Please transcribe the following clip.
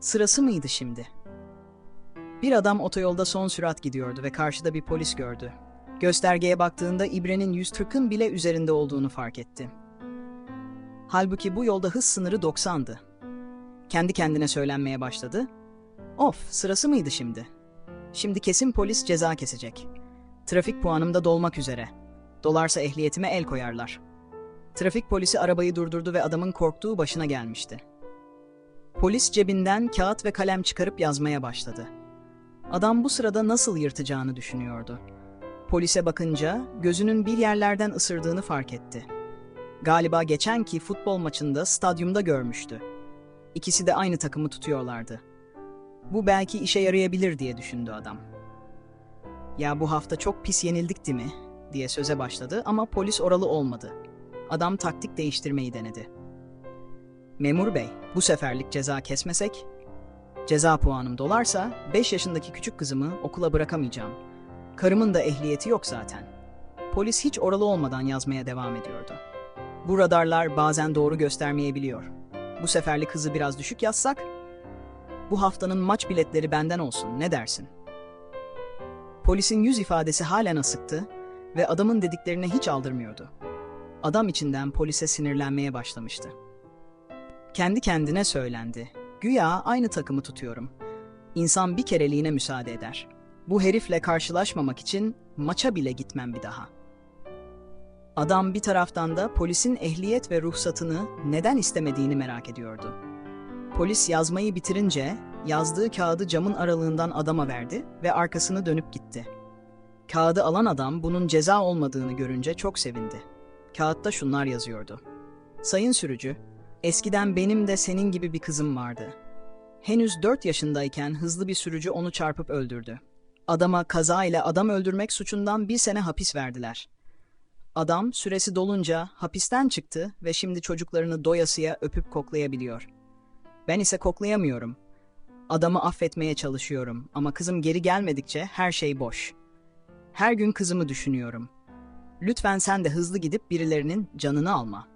Sırası mıydı şimdi? Bir adam otoyolda son sürat gidiyordu ve karşıda bir polis gördü. Göstergeye baktığında İbre'nin 140'ın bile üzerinde olduğunu fark etti. Halbuki bu yolda hız sınırı 90'dı. Kendi kendine söylenmeye başladı. Of, sırası mıydı şimdi? Şimdi kesin polis ceza kesecek. Trafik puanım da dolmak üzere. Dolarsa ehliyetime el koyarlar. Trafik polisi arabayı durdurdu ve adamın korktuğu başına gelmişti. Polis cebinden kağıt ve kalem çıkarıp yazmaya başladı. Adam bu sırada nasıl yırtacağını düşünüyordu. Polise bakınca gözünün bir yerlerden ısırdığını fark etti. Galiba geçenki futbol maçında stadyumda görmüştü. İkisi de aynı takımı tutuyorlardı. Bu belki işe yarayabilir diye düşündü adam. Ya bu hafta çok pis yenildik değil mi? diye söze başladı ama polis oralı olmadı. Adam taktik değiştirmeyi denedi. Memur bey, bu seferlik ceza kesmesek? Ceza puanım dolarsa 5 yaşındaki küçük kızımı okula bırakamayacağım. Karımın da ehliyeti yok zaten. Polis hiç oralı olmadan yazmaya devam ediyordu. Bu radarlar bazen doğru göstermeyebiliyor. Bu seferlik hızı biraz düşük yazsak? Bu haftanın maç biletleri benden olsun, ne dersin? Polisin yüz ifadesi halen asıktı ve adamın dediklerine hiç aldırmıyordu. Adam içinden polise sinirlenmeye başlamıştı. Kendi kendine söylendi. Güya aynı takımı tutuyorum. İnsan bir kereliğine müsaade eder. Bu herifle karşılaşmamak için maça bile gitmem bir daha. Adam bir taraftan da polisin ehliyet ve ruhsatını neden istemediğini merak ediyordu. Polis yazmayı bitirince yazdığı kağıdı camın aralığından adama verdi ve arkasını dönüp gitti. Kağıdı alan adam bunun ceza olmadığını görünce çok sevindi. Kağıtta şunlar yazıyordu. Sayın sürücü, eskiden benim de senin gibi bir kızım vardı. Henüz 4 yaşındayken hızlı bir sürücü onu çarpıp öldürdü. Adama kaza ile adam öldürmek suçundan bir sene hapis verdiler. Adam süresi dolunca hapisten çıktı ve şimdi çocuklarını doyasıya öpüp koklayabiliyor. Ben ise koklayamıyorum. Adamı affetmeye çalışıyorum ama kızım geri gelmedikçe her şey boş. Her gün kızımı düşünüyorum. Lütfen sen de hızlı gidip birilerinin canını alma.''